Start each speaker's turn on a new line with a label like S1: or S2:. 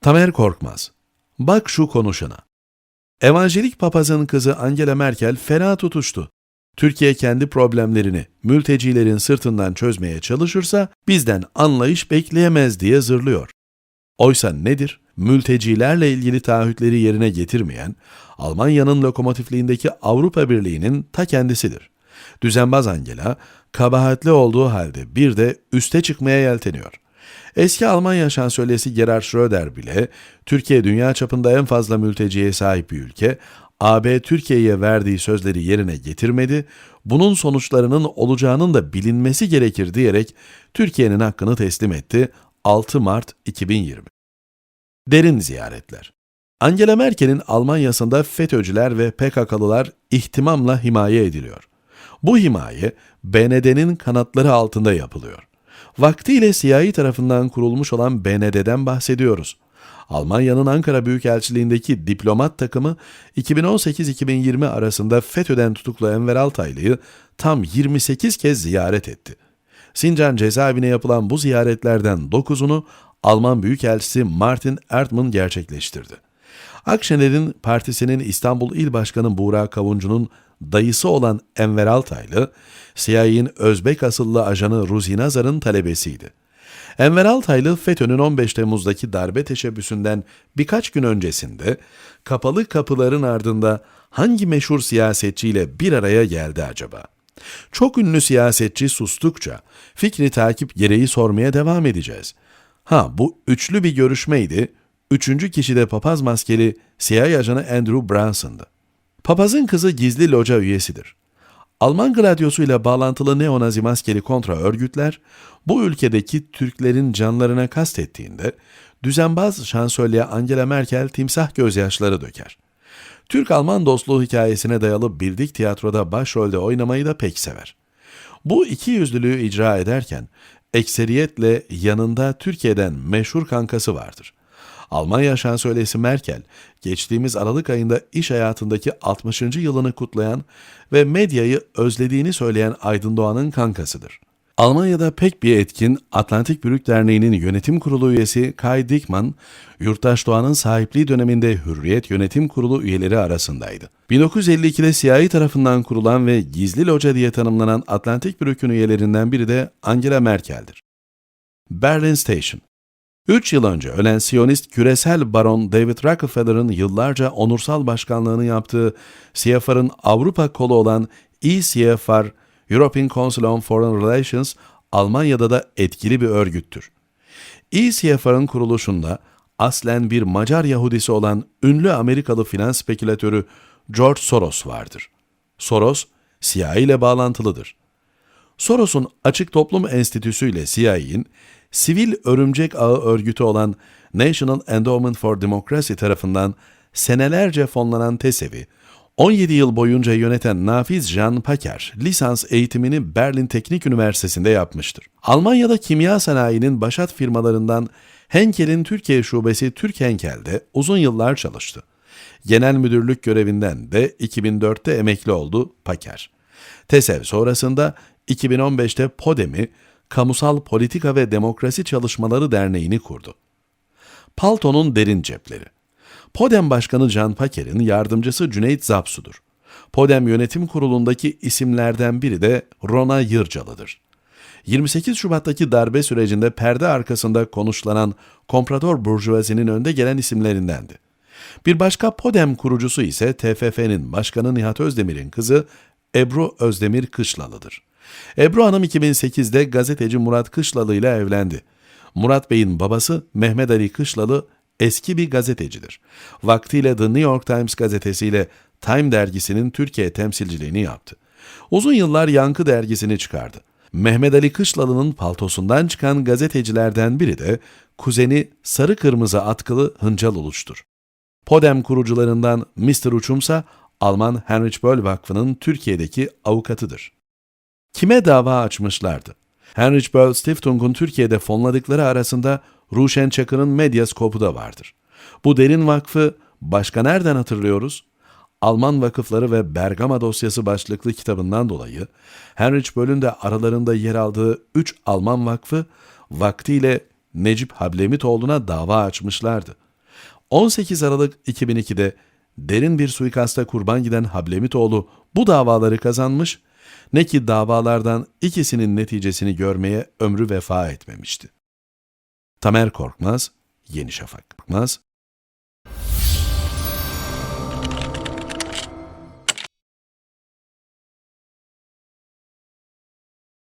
S1: Tamer Korkmaz. Bak şu konuşana. Evangelik papazın kızı Angela Merkel fena tutuştu. Türkiye kendi problemlerini mültecilerin sırtından çözmeye çalışırsa bizden anlayış bekleyemez diye zırlıyor. Oysa nedir? Mültecilerle ilgili taahhütleri yerine getirmeyen, Almanya'nın lokomotifliğindeki Avrupa Birliği'nin ta kendisidir. Düzenbaz Angela, kabahatli olduğu halde bir de üste çıkmaya yelteniyor. Eski Almanya şansölyesi Gerhard Schröder bile, Türkiye dünya çapında en fazla mülteciye sahip bir ülke, AB Türkiye'ye verdiği sözleri yerine getirmedi, bunun sonuçlarının olacağının da bilinmesi gerekir diyerek Türkiye'nin hakkını teslim etti 6 Mart 2020. Derin ziyaretler. Angela Merkel'in Almanya'sında FETÖ'cüler ve PKK'lılar ihtimamla himaye ediliyor. Bu himaye BND'nin kanatları altında yapılıyor. Vaktiyle CIA tarafından kurulmuş olan BND'den bahsediyoruz. Almanya'nın Ankara Büyükelçiliğindeki diplomat takımı 2018-2020 arasında FETÖ'den tutuklu Enver Altaylı'yı tam 28 kez ziyaret etti. Sincan cezaevine yapılan bu ziyaretlerden 9'unu Alman Büyükelçisi Martin Erdmann gerçekleştirdi. Akşener'in partisinin İstanbul İl Başkanı Buğra Kavuncu'nun dayısı olan Enver Altaylı, CIA'nin Özbek asıllı ajanı Ruzi Nazar'ın talebesiydi. Enver Altaylı, FETÖ'nün 15 Temmuz'daki darbe teşebbüsünden birkaç gün öncesinde kapalı kapıların ardında hangi meşhur siyasetçiyle bir araya geldi acaba? Çok ünlü siyasetçi sustukça fikri takip gereği sormaya devam edeceğiz. Ha bu üçlü bir görüşmeydi. Üçüncü kişi de papaz maskeli CIA ajanı Andrew Branson'dı. Papazın kızı gizli loca üyesidir. Alman gladyosuyla bağlantılı neonazi maskeli kontra örgütler, bu ülkedeki Türklerin canlarına kastettiğinde, düzenbaz şansölye Angela Merkel timsah gözyaşları döker. Türk-Alman dostluğu hikayesine dayalı bildik tiyatroda başrolde oynamayı da pek sever. Bu iki yüzlülüğü icra ederken, ekseriyetle yanında Türkiye'den meşhur kankası vardır. Almanya şansölyesi Merkel, geçtiğimiz Aralık ayında iş hayatındaki 60. yılını kutlayan ve medyayı özlediğini söyleyen Aydın Doğan'ın kankasıdır. Almanya'da pek bir etkin Atlantik Brük Derneği'nin yönetim kurulu üyesi Kai Dickmann, Yurttaş Doğan'ın sahipliği döneminde Hürriyet Yönetim Kurulu üyeleri arasındaydı. 1952'de CIA tarafından kurulan ve gizli loca diye tanımlanan Atlantik Brük'ün üyelerinden biri de Angela Merkel'dir. Berlin Station Üç yıl önce ölen Siyonist küresel baron David Rockefeller'ın yıllarca onursal başkanlığını yaptığı CFR'ın Avrupa kolu olan ECFR, European Council on Foreign Relations, Almanya'da da etkili bir örgüttür. ECFR'ın kuruluşunda aslen bir Macar Yahudisi olan ünlü Amerikalı finans spekülatörü George Soros vardır. Soros, CIA ile bağlantılıdır. Soros'un Açık Toplum Enstitüsü ile CIA'in sivil örümcek ağı örgütü olan National Endowment for Democracy tarafından senelerce fonlanan TESEV'i 17 yıl boyunca yöneten Nafiz Jean Packer, lisans eğitimini Berlin Teknik Üniversitesi'nde yapmıştır. Almanya'da kimya sanayinin başat firmalarından Henkel'in Türkiye şubesi Türk Henkel'de uzun yıllar çalıştı. Genel müdürlük görevinden de 2004'te emekli oldu Packer. TESEV sonrasında 2015'te PODEM'i, Kamusal Politika ve Demokrasi Çalışmaları Derneği'ni kurdu. Palto'nun derin cepleri. PODEM Başkanı Can Paker'in yardımcısı Cüneyt Zapsu'dur. PODEM Yönetim Kurulu'ndaki isimlerden biri de Rona Yırcalı'dır. 28 Şubat'taki darbe sürecinde perde arkasında konuşlanan komprador burjuvazinin önde gelen isimlerindendi. Bir başka PODEM kurucusu ise TFF'nin başkanı Nihat Özdemir'in kızı Ebru Özdemir Kışlalı'dır. Ebru Hanım 2008'de gazeteci Murat Kışlalı ile evlendi. Murat Bey'in babası Mehmet Ali Kışlalı eski bir gazetecidir. Vaktiyle The New York Times gazetesiyle Time dergisinin Türkiye temsilciliğini yaptı. Uzun yıllar Yankı dergisini çıkardı. Mehmet Ali Kışlalı'nın paltosundan çıkan gazetecilerden biri de kuzeni sarı kırmızı atkılı Hıncal Uluç'tur. Podem kurucularından Mr. Uçumsa Alman Heinrich Böll Vakfı'nın Türkiye'deki avukatıdır. Kime dava açmışlardı? Heinrich Böll Stiftung'un Türkiye'de fonladıkları arasında Ruşen Çakır'ın Medyaskop'u da vardır. Bu derin vakfı başka nereden hatırlıyoruz? Alman vakıfları ve Bergama dosyası başlıklı kitabından dolayı Heinrich Böll'ün de aralarında yer aldığı üç Alman vakfı vaktiyle Necip Hablemitoğlu'na dava açmışlardı. 18 Aralık 2002'de derin bir suikasta kurban giden Hablemitoğlu bu davaları kazanmış, ne ki davalardan ikisinin neticesini görmeye ömrü vefa etmemişti. Tamer Korkmaz, Yeni Şafak. Korkmaz,